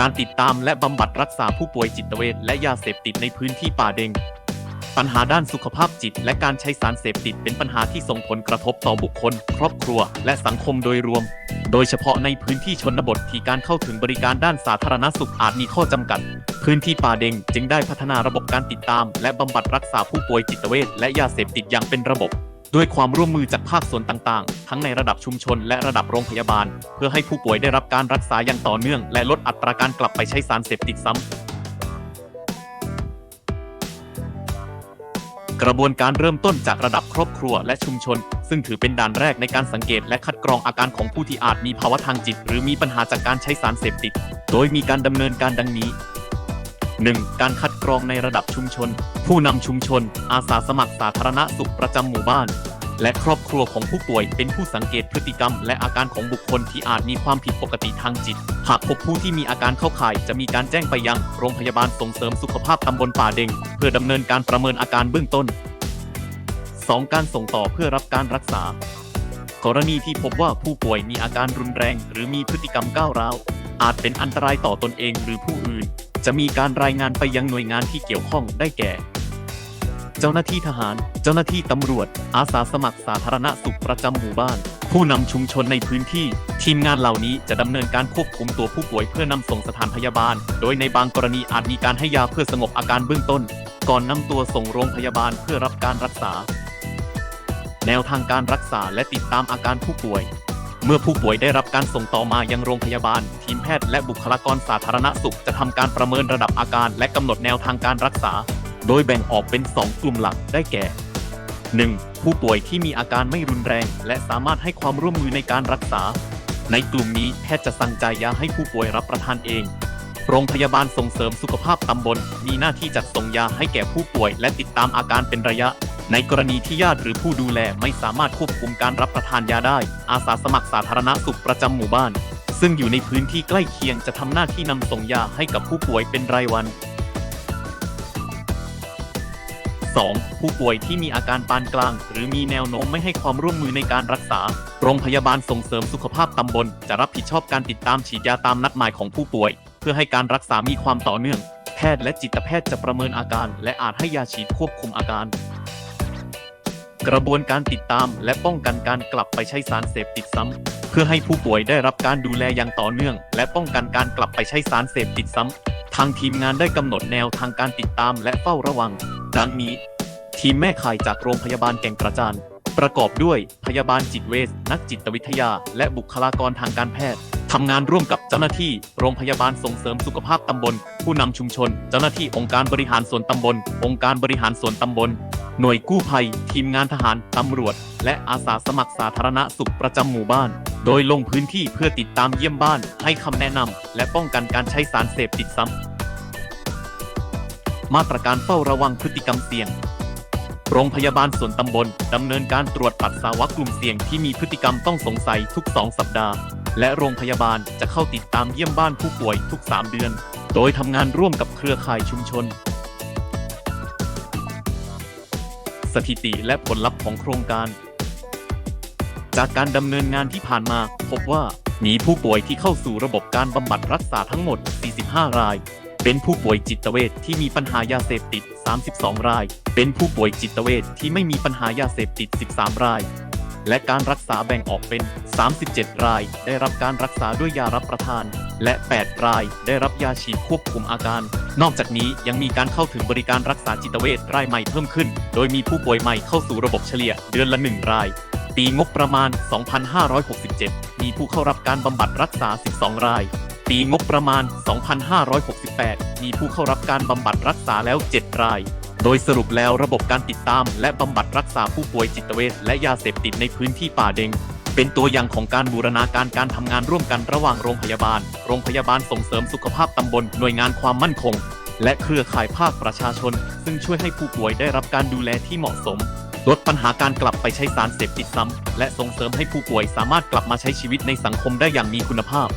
การติดตามและบำบัดรักษาผู้ป่วยจิตเวชและยาเสพติดในพื้นที่ป่าเด็ง ปัญหาด้านสุขภาพจิต และการใช้สารเสพติดเป็นปัญหาที่ส่งผลกระทบต่อบุคคล ครอบครัว และสังคมโดยรวม โดยเฉพาะในพื้นที่ชนบทที่การเข้าถึงบริการด้านสาธารณสุขอาจมีข้อจำกัด พื้นที่ป่าเด็งจึงได้พัฒนาระบบการติดตาม และบำบัดรักษาผู้ป่วยจิตเวชและยาเสพติดอย่างเป็นระบบ ด้วยความร่วมมือจากภาคส่วนต่างๆ ทั้งในระดับชุมชนและระดับโรงพยาบาล เพื่อให้ผู้ป่วยได้รับการรักษาอย่างต่อเนื่อง และลดอัตราการกลับไปใช้สารเสพติดซ้ำ กระบวนการเริ่มต้นจากระดับครอบครัวและชุมชน ซึ่งถือเป็นด่านแรกในการสังเกตและคัดกรองอาการของผู้ที่อาจมีภาวะทางจิต หรือมีปัญหาจากการใช้สารเสพติด โดยมีการดำเนินการดังนี้ 1. การคัดกรองในระดับชุมชน ผู้นำชุมชน อาสาสมัครสาธารณสุขประจำหมู่บ้าน และครอบครัวของผู้ป่วยเป็นผู้สังเกตพฤติกรรม และอาการของบุคคลที่อาจมีความผิดปกติทางจิต หากพบผู้ที่มีอาการเข้าข่ายจะมีการแจ้งไปยังโรงพยาบาลส่งเสริมสุขภาพตำบลป่าเด็ง เพื่อดำเนินการประเมินอาการเบื้องต้น 2. การส่งต่อเพื่อรับการรักษากรณีที่พบว่าผู้ป่วยมีอาการรุนแรง หรือมีพฤติกรรมก้าวร้าวอาจเป็นอันตรายต่อตนเองหรือผู้อื่น จะมีการรายงานไปยังหน่วยงานที่เกี่ยวข้องได้แก่ เจ้าหน้าที่ทหาร เจ้าหน้าที่ตำรวจ อาสาสมัครสาธารณสุขประจำหมู่บ้าน ผู้นำชุมชนในพื้นที่ ทีมงานเหล่านี้จะดำเนินการควบคุมตัวผู้ป่วยเพื่อนำส่งสถานพยาบาล โดยในบางกรณีอาจมีการให้ยาเพื่อสงบอาการเบื้องต้น ก่อนนำตัวส่งโรงพยาบาลเพื่อรับการรักษา แนวทางการรักษาและติดตามอาการผู้ป่วย เมื่อผู้ป่วยได้รับการส่งต่อมายังโรงพยาบาล ทีมแพทย์และบุคลากรสาธารณสุข จะทำการประเมินระดับอาการ และกำหนดแนวทางการรักษา โดยแบ่งออกเป็น 2 กลุ่มหลักได้แก่ 1. ผู้ป่วยที่มีอาการไม่รุนแรง และสามารถให้ความร่วมมือในการรักษา ในกลุ่มนี้แพทย์จะสั่งจ่ายยาให้ผู้ป่วยรับประทานเอง โรงพยาบาลส่งเสริมสุขภาพตำบล มีหน้าที่จัดส่งยาให้แก่ผู้ป่วย และติดตามอาการเป็นระยะ ในกรณีที่ญาติหรือผู้ดูแลไม่สามารถควบคุมการรับประทานยาได้ อาสาสมัครสาธารณสุขประจำหมู่บ้าน ซึ่งอยู่ในพื้นที่ใกล้เคียงจะทำหน้าที่นำส่งยาให้กับผู้ป่วยเป็นรายวัน 2. ผู้ป่วยที่มีอาการปานกลาง หรือมีแนวโน้มไม่ให้ความร่วมมือในการรักษา โรงพยาบาลส่งเสริมสุขภาพตำบล จะรับผิดชอบการติดตามฉีดยาตามนัดหมายของผู้ป่วย เพื่อให้การรักษามีความต่อเนื่อง แพทย์และจิตแพทย์จะประเมินอาการ และอาจให้ยาฉีดควบคุมอาการ กระบวนการติดตามและป้องกันการกลับไปใช้สารเสพติดซ้ำ เพื่อให้ผู้ป่วยได้รับการดูแลอย่างต่อเนื่อง และป้องกันการกลับไปใช้สารเสพติดซ้ำ ทางทีมงานได้กำหนดแนวทางการติดตามและเฝ้าระวัง ดังนี้ ทีมแม่ข่ายจากโรงพยาบาลแก่งกระจานประกอบด้วยพยาบาลจิตเวชนักจิตวิทยา และบุคลากรทางการแพทย์ทำงานร่วมกับเจ้าหน้าที่ โรงพยาบาลส่งเสริมสุขภาพตำบล ผู้นำชุมชน เจ้าหน้าที่องค์การบริหารส่วนตำบล องค์การบริหารส่วนตำบล หน่วยกู้ภัย ทีมงานทหาร ตำรวจ และอาสาสมัครสาธารณสุขประจำหมู่บ้าน โดยลงพื้นที่เพื่อติดตามเยี่ยมบ้าน ให้คำแนะนำและป้องกันการใช้สารเสพติดซ้ำ มาตรการเฝ้าระวังพฤติกรรมเสี่ยง โรงพยาบาลส่วนตำบลดำเนินการตรวจปัสสาวะกลุ่มเสี่ยงที่มีพฤติกรรมต้องสงสัยทุก 2 สัปดาห์ และโรงพยาบาลจะเข้าติดตามเยี่ยมบ้านผู้ป่วยทุก 3 เดือน โดยทำงานร่วมกับเครือข่ายชุมชน สถิติและผลลัพธ์ของโครงการ จากการดำเนินงานที่ผ่านมา พบว่ามีผู้ป่วยที่เข้าสู่ระบบการบำบัดรักษาทั้งหมด 45 ราย เป็นผู้ป่วยจิตเวชที่มีปัญหายาเสพติด 32 ราย เป็นผู้ป่วยจิตเวชที่ไม่มีปัญหายาเสพติด 13 ราย และการรักษาแบ่งออกเป็น 37 ราย ได้รับการรักษาด้วยยารับประทาน และ 8 รายได้รับยาฉีดควบคุมอาการ นอกจากนี้ยังมีการเข้าถึงบริการรักษาจิตเวชรายใหม่เพิ่มขึ้น โดยมีผู้ป่วยใหม่เข้าสู่ระบบเฉลี่ยเดือนละ 1 ราย ปีงบประมาณ 2567 มีผู้เข้ารับการบำบัดรักษา 12 ราย ปีงบประมาณ 2568 มีผู้เข้ารับการบำบัดรักษาแล้ว 7 รายโดยสรุปแล้วระบบการติดตามและบำบัดรักษาผู้ป่วยจิตเวชและยาเสพติดในพื้นที่ป่าเด็ง เป็นตัวอย่างของการบูรณาการการทำงานร่วมกันระหว่างโรงพยาบาล โรงพยาบาลส่งเสริมสุขภาพตำบล หน่วยงานความมั่นคง และเครือข่ายภาคประชาชน ซึ่งช่วยให้ผู้ป่วยได้รับการดูแลที่เหมาะสม ลดปัญหาการกลับไปใช้สารเสพติดซ้ำและส่งเสริมให้ผู้ป่วยสามารถกลับมาใช้ชีวิตในสังคมได้อย่างมีคุณภาพ